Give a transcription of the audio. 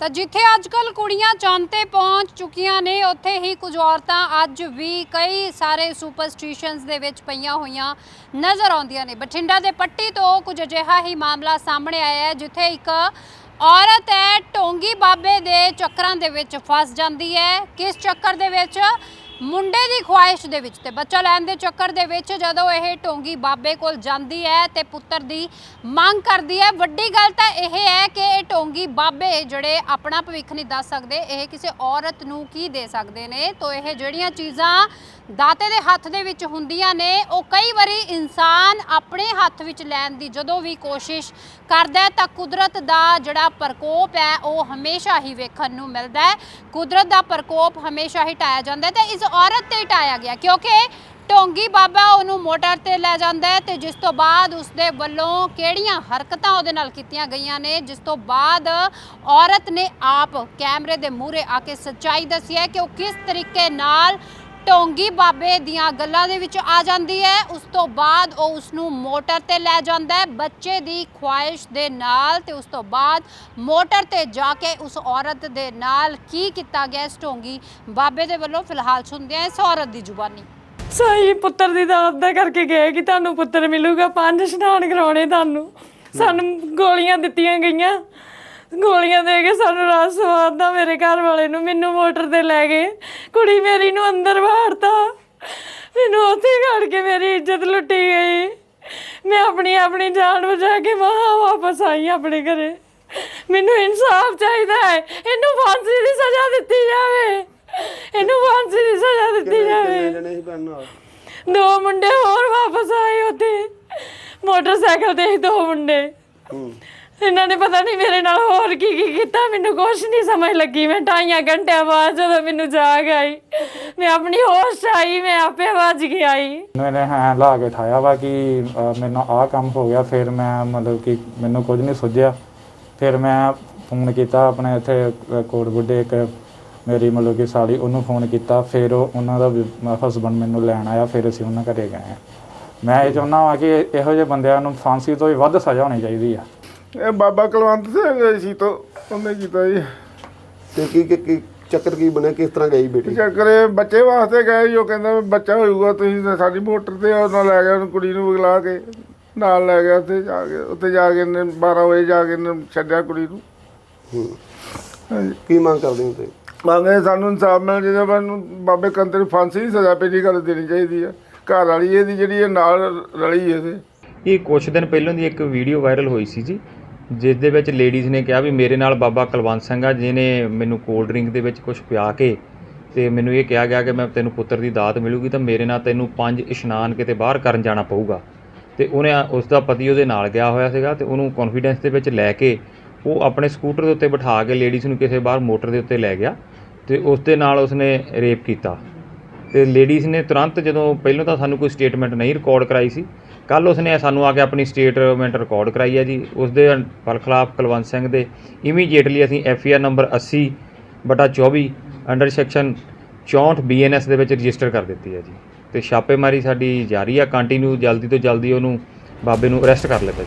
ਤਾਂ ਜਿੱਥੇ ਅੱਜਕੱਲ ਕੁੜੀਆਂ ਚੰਦ ਤੇ ਪਹੁੰਚ ਚੁੱਕੀਆਂ ਨੇ, ਉੱਥੇ ਹੀ ਕੁਝ ਔਰਤਾਂ ਅੱਜ ਵੀ ਕਈ ਸਾਰੇ ਸੁਪਰਸਟੀਸ਼ਨਸ ਦੇ ਵਿੱਚ ਪਈਆਂ ਹੋਈਆਂ ਨਜ਼ਰ ਆਉਂਦੀਆਂ ਨੇ। ਬਠਿੰਡਾ ਦੇ ਪੱਟੀ ਤੋਂ ਕੁਝ ਅਜਿਹਾ ਹੀ ਮਾਮਲਾ ਸਾਹਮਣੇ ਆਇਆ ਹੈ, ਜਿੱਥੇ ਇੱਕ ਔਰਤ ਹੈ, ਟੋਂਗੀ ਬਾਬੇ ਦੇ ਚੱਕਰਾਂ ਦੇ ਵਿੱਚ ਫਸ ਜਾਂਦੀ ਹੈ। ਕਿਸ ਚੱਕਰ ਦੇ ਵਿੱਚ? ਮੁੰਡੇ ਦੀ ਖੁਆਇਸ਼ ਦੇ ਵਿੱਚ ਤੇ ਬੱਚਾ ਲੈਣ ਦੇ ਚੱਕਰ ਦੇ ਵਿੱਚ ਜਦੋਂ ਇਹ ਟੋਂਗੀ ਬਾਬੇ ਕੋਲ ਜਾਂਦੀ ਹੈ ਤੇ ਪੁੱਤਰ ਦੀ ਮੰਗ ਕਰਦੀ ਹੈ। ਵੱਡੀ ਗੱਲ ਤਾਂ ਇਹ ਹੈ ਕਿ ਬਾਬੇ ਜਿਹੜੇ ਆਪਣਾ ਭਵਿੱਖ ਨਹੀਂ ਦੱਸ ਸਕਦੇ, ਇਹ ਕਿਸੇ ਔਰਤ ਨੂੰ ਕੀ ਦੇ ਸਕਦੇ ਨੇ? ਤੋਂ ਇਹ ਜਿਹੜੀਆਂ ਚੀਜ਼ਾਂ ਦਾਤੇ ਦੇ ਹੱਥ ਦੇ ਵਿੱਚ ਹੁੰਦੀਆਂ ਨੇ, ਉਹ ਕਈ ਵਾਰੀ ਇਨਸਾਨ ਆਪਣੇ ਹੱਥ ਵਿੱਚ ਲੈਣ ਦੀ ਜਦੋਂ ਵੀ ਕੋਸ਼ਿਸ਼ ਕਰਦਾ ਤਾਂ ਕੁਦਰਤ ਦਾ ਜਿਹੜਾ ਪ੍ਰਕੋਪ ਹੈ, ਉਹ ਹਮੇਸ਼ਾ ਹੀ ਵੇਖਣ ਨੂੰ ਮਿਲਦਾ ਹੈ। ਕੁਦਰਤ ਦਾ ਪ੍ਰਕੋਪ ਹਮੇਸ਼ਾ ਹੀ ਟਾਇਆ ਜਾਂਦਾ ਹੈ, ਤੇ ਇਸ ਔਰਤ ਤੇ ਟਾਇਆ ਗਿਆ, ਕਿਉਂਕਿ ਟੋਂਗੀ ਬਾਬਾ ਉਹਨੂੰ ਮੋਟਰ ਤੇ ਲੈ ਜਾਂਦਾ ਹੈ ਤੇ ਜਿਸ ਤੋਂ ਬਾਅਦ ਉਸਦੇ ਵੱਲੋਂ ਕਿਹੜੀਆਂ ਹਰਕਤਾਂ ਉਹਦੇ ਨਾਲ ਕੀਤੀਆਂ ਗਈਆਂ ਨੇ, ਜਿਸ ਤੋਂ ਬਾਅਦ ਔਰਤ ਨੇ ਆਪ ਕੈਮਰੇ ਦੇ ਮੂਹਰੇ ਆ ਕੇ ਸੱਚਾਈ ਦੱਸੀ ਹੈ ਕਿ ਉਹ ਕਿਸ ਤਰੀਕੇ ਨਾਲ ਢੋਂਗੀ ਬਾਬੇ ਦੀਆਂ ਗੱਲਾਂ ਦੇ ਵਿੱਚ ਆ ਜਾਂਦੀ ਹੈ। ਉਸ ਤੋਂ ਬਾਅਦ ਉਹ ਉਸ ਨੂੰ ਮੋਟਰ ਤੇ ਲੈ ਜਾਂਦਾ ਹੈ। ਬੱਚੇ ਦੀ ਖੁਆਇਸ਼ ਦੇ ਨਾਲ ਤੇ ਉਸ ਤੋਂ ਬਾਅਦ ਮੋਟਰ ਤੇ ਜਾ ਕੇ ਉਸ ਔਰਤ ਦੇ ਨਾਲ ਕੀ ਕੀਤਾ ਗਿਆ? ਇਸ ਢੋਂਗੀ ਬਾਬੇ ਦੇ ਵੱਲੋਂ ਫਿਲਹਾਲ ਸੁਣਦੇ ਹਾਂ ਇਸ ਔਰਤ ਦੀ ਜ਼ੁਬਾਨੀ। ਸਹੀ ਪੁੱਤਰ ਦੀ ਦਾਤ ਦਾ ਕਰਕੇ ਗਏ ਕਿ ਤੁਹਾਨੂੰ ਪੁੱਤਰ ਮਿਲੂਗਾ, ਪੰਜ ਇਸ਼ਨਾਨ ਕਰਾਉਣੇ ਤੁਹਾਨੂੰ। ਸਾਨੂੰ ਗੋਲੀਆਂ ਦਿੱਤੀਆਂ ਗਈਆਂ। ਗੋਲੀਆਂ ਦੇ ਕੇ ਸਾਨੂੰ ਰਾਤ ਸਵਾਰਦਾ ਮੇਰੇ ਘਰ ਵਾਲੇ ਨੂੰ, ਮੈਨੂੰ ਮੋਟਰ ਤੇ ਲੈ ਗਏ। ਕੁੜੀ ਮੇਰੀ ਨੂੰ ਅੰਦਰ ਵਾੜਤਾ। ਮੈਨੂੰ ਉੱਥੇ ਘੜ ਕੇ ਮੇਰੀ ਇੱਜ਼ਤ ਲੁੱਟੀ ਗਈ। ਮੈਂ ਆਪਣੀ ਆਪਣੀ ਜਾਨ ਬਚਾ ਕੇ ਮਹਾ ਵਾਪਸ ਆਈ ਆਪਣੇ ਘਰੇ। ਮੈਨੂੰ ਇਨਸਾਫ ਚਾਹੀਦਾ ਹੈ। ਇਹਨੂੰ ਫਾਂਸੀ ਦੀ ਸਜ਼ਾ ਦਿੱਤੀ ਜਾਵੇ। ਇਹਨੂੰ ਫਾਂਸੀ ਦੀ ਸਜ਼ਾ ਦਿੱਤੀ ਜਾਵੇ। ਜਣੇ ਸੀ ਭੈਣ ਨਾਲ? ਦੋ ਮੁੰਡੇ ਹੋਰ ਵਾਪਸ ਆਏ ਉੱਥੇ। ਮੋਟਰਸਾਈਕਲ ਤੇ ਸੀ ਦੋ ਮੁੰਡੇ। ਹੂੰ। ਇਹਨਾਂ ਨੇ ਪਤਾ ਨਹੀਂ ਮੇਰੇ ਨਾਲ ਹੋਰ ਕੀ ਕੀ ਕੀਤਾ ਮੈਨੂੰ ਕੁਛ ਨਹੀਂ ਸਮਝ ਲੱਗੀ। ਮੈਂ ਢਾਈਆਂ ਘੰਟਿਆਂ ਬਾਅਦ ਜਦੋਂ ਮੈਨੂੰ ਜਾਗ ਆਈ ਮੈਂ ਆਪਣੀ ਹੋਸ਼ 'ਚ ਆਈ ਮੈਂ ਆਪੇ ਵੱਜ ਕੇ ਆਈ। ਮੈंने ਹਾਂ ਲਾ ਕੇ ਉਠਾਇਆ ਵਾ ਕਿ ਅ, ਮੈਨੂੰ ਆਹ ਕੰਮ ਹੋ ਗਿਆ ਫਿਰ ਮੈਂ ਮਤਲਬ ਕਿ ਮੈਨੂੰ ਕੁਝ ਨਹੀਂ ਸੁਝਿਆ। ਫਿਰ ਮੈਂ ਫੋਨ ਕੀਤਾ ਆਪਣੇ ਇੱਥੇ ਅ, ਕੋਟ ਬੁੱਢੇ ਇੱਕ ਮੇਰੀ ਮਤਲਬ ਕਿ ਸਾਲੀ ਉਹਨੂੰ ਫੋਨ ਕੀਤਾ ਫਿਰ ਉਹ ਉਹਨਾਂ ਦਾ ਹਸਬੰਡ ਮੈਨੂੰ ਲੈਣ ਆਇਆ ਫਿਰ ਅਸੀਂ ਉਹਨਾਂ ਘਰੇ ਗਏ ਹਾਂ। ਮੈਂ ਇਹ ਚਾਹੁੰਦਾ ਹਾਂ ਕਿ ਇਹੋ ਜਿਹੇ ਬੰਦਿਆਂ ਨੂੰ ਫਾਂਸੀ ਤੋਂ ਵੀ ਵੱਧ ਸਜ਼ਾ ਹੋਣੀ ਚਾਹੀਦੀ ਆ। ਇਹ ਬਾਬਾ ਕੁਲਵੰਤ ਸਿੰਘ ਸੀ ਤੋਂ ਉਹਨੇ ਕੀਤਾ ਜੀ। ਤੇ ਕੀ ਕੀ- ਚੱਕਰ ਕੀ ਬਣਿਆ? ਕਿਸ ਤਰ੍ਹਾਂ ਗਈ ਬੇਟੀ? ਚੱਕਰੇ ਬੱਚੇ ਵਾਸਤੇ ਗਏ ਜੀ, ਉਹ ਕਹਿੰਦਾ ਵੀ ਬੱਚਾ ਹੋਊਗਾ ਤੁਸੀਂ ਤਾਂ ਸਾਡੀ ਮੋਟਰ ਤੇ ਉਹ ਨਾਲ ਲੈ ਗਿਆ ਉਹਨੂੰ ਕੁੜੀ ਨੂੰ ਬੁਲਾ ਕੇ ਨਾਲ ਲੈ ਗਿਆ ਉੱਥੇ ਜਾ ਕੇ ਉੱਥੇ ਜਾ ਕੇ ਇਹਨੇ 12 ਵਜੇ ਜਾ ਕੇ ਇਹਨੇ ਛੱਡਿਆ ਕੁੜੀ ਨੂੰ। ਕੀ ਮੰਗ ਕਰਦੇ ਹੋ ਤੁਸੀਂ? ਮੰਗੇ ਸਾਨੂੰ ਇਨਸਾਫ ਮਿਲ ਜਿਹਦੇ ਮੈਨੂੰ ਬਾਬੇ ਕੰਤੇ ਨੂੰ ਫਾਂਸੀ ਦੀ ਸਜ਼ਾ ਪਹਿਲੀ ਗੱਲ ਦੇਣੀ ਚਾਹੀਦੀ ਹੈ ਘਰ ਵਾਲੀ ਇਹਦੀ ਜਿਹੜੀ ਇਹ ਨਾਲ ਰਲੀ ਇਹਦੇ। ਇਹ ਕੁਛ ਦਿਨ ਪਹਿਲਾਂ ਦੀ ਇੱਕ ਵੀਡੀਓ ਵਾਇਰਲ ਹੋਈ ਸੀ ਜੀ, ਜਿਸ ਦੇ ਵਿੱਚ ਲੇਡੀਜ਼ ਨੇ ਕਿਹਾ ਵੀ ਮੇਰੇ ਨਾਲ ਬਾਬਾ ਕੁਲਵੰਤ ਸਿੰਘ ਆ, ਜਿਹਨੇ ਮੈਨੂੰ ਕੋਲਡ ਡਰਿੰਕ ਦੇ ਵਿੱਚ ਕੁਝ ਪਿਆ ਕੇ ਤੇ ਮੈਨੂੰ ਇਹ ਕਿਹਾ ਗਿਆ ਕਿ ਮੈਂ ਤੈਨੂੰ ਪੁੱਤਰ ਦੀ ਦਾਤ ਮਿਲੂਗੀ ਤਾਂ ਮੇਰੇ ਨਾਲ ਤੈਨੂੰ ਪੰਜ ਇਸ਼ਨਾਨ ਕਿਤੇ ਬਾਹਰ ਕਰਨ ਜਾਣਾ ਪਊਗਾ। ਤੇ ਉਹਨੇ ਉਸ ਦਾ ਪਤੀ ਉਹਦੇ ਨਾਲ ਗਿਆ ਹੋਇਆ ਸੀਗਾ ਤੇ ਉਹਨੂੰ ਕੌਨਫੀਡੈਂਸ ਦੇ ਵਿੱਚ ਲੈ ਕੇ ਉਹ ਆਪਣੇ ਸਕੂਟਰ ਦੇ ਉੱਤੇ ਬਿਠਾ ਕੇ ਲੇਡੀਜ਼ ਨੂੰ ਕਿਸੇ ਬਾਹਰ ਮੋਟਰ ਦੇ ਉੱਤੇ ਲੈ ਗਿਆ ਤੇ ਉਸ ਦੇ ਨਾਲ ਉਸਨੇ ਰੇਪ ਕੀਤਾ। ਤੇ ਲੇਡੀਜ਼ ਨੇ ਤੁਰੰਤ ਜਦੋਂ ਪਹਿਲਾਂ ਤਾਂ ਸਾਨੂੰ ਕੋਈ ਸਟੇਟਮੈਂਟ ਨਹੀਂ ਰਿਕਾਰਡ ਕਰਾਈ ਸੀ ਕੱਲ ਉਸਨੇ ਸਾਨੂੰ ਆ ਕੇ ਆਪਣੀ ਸਟੇਟਮੈਂਟ ਰਿਕਾਰਡ ਕਰਾਈ ਹੈ ਜੀ। ਉਸ ਦੇ ਖਿਲਾਫ ਕੁਲਵੰਤ ਸਿੰਘ ਦੇ ਇਮੀਡੀਏਟਲੀ ਅਸੀਂ ਐਫ ਆਈ ਆਰ ਨੰਬਰ 80 ਬਟਾ 24 ਅੰਡਰ ਸੈਕਸ਼ਨ 64 ਬੀਐਨਐਸ ਦੇ ਵਿੱਚ ਰਜਿਸਟਰ ਕਰ ਦਿੱਤੀ ਹੈ ਜੀ। ਤੇ ਛਾਪੇਮਾਰੀ ਸਾਡੀ ਜਾਰੀ ਆ ਕੰਟੀਨਿਊ ਜਲਦੀ ਤੋਂ ਜਲਦੀ ਉਹਨੂੰ ਬਾਬੇ ਨੂੰ ਅਰੈਸਟ ਕਰ ਲਿੱਤਾ